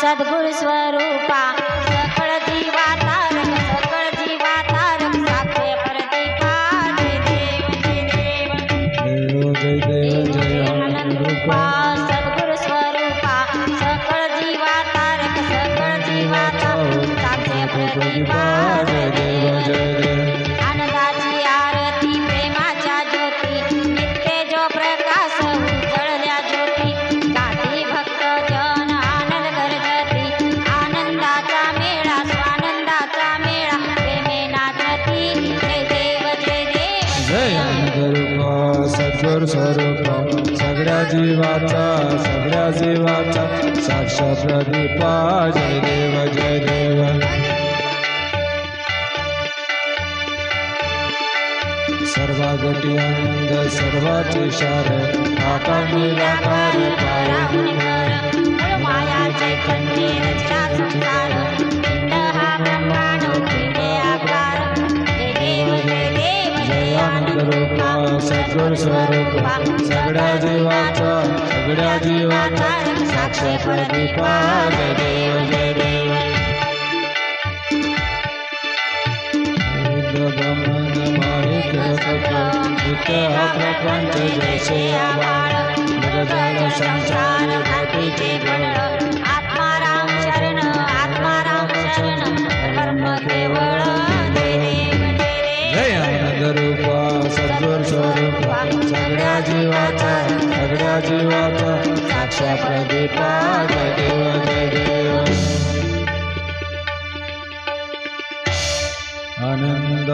સદગુણ સ્વરૂપા. સકળ જીવા તારક સકળ જીવા તારક સાથે પ્રતિપા દેવ દેવ દેવ જય રૂપા સદગુણ સ્વરૂપા. गुरुप सद्गुर स्वरूप सगळ्या जीवाचा सगळ्या जीवाचा साक्ष प्रदीपा जय देव जय देव. सर्वा गटी आनंद सर्वाचे शार आकांगी वाकार पाय जय आनंद रूपा सद्गुर स्वरूपा सगळ्या जीवाचा सगळ्या जीवाचा साक्षी प्रदीपा जय देव जय देव वेद ब्रह्मण माहित सत नित्य हा प्रपंच जैसे आभाळ जगजाळ संसार घाटीचे गणळ आत्माराम शरण आत्माराम शरण कर्म केवळ जय देव जय देव जय आनंद रूपा ઈશ્વર સ્વરૂપ સગડા જીવાતા સગડા જીવાતા સાક્ષા પ્રદીપા જગદેવ જગદેવ આનંદ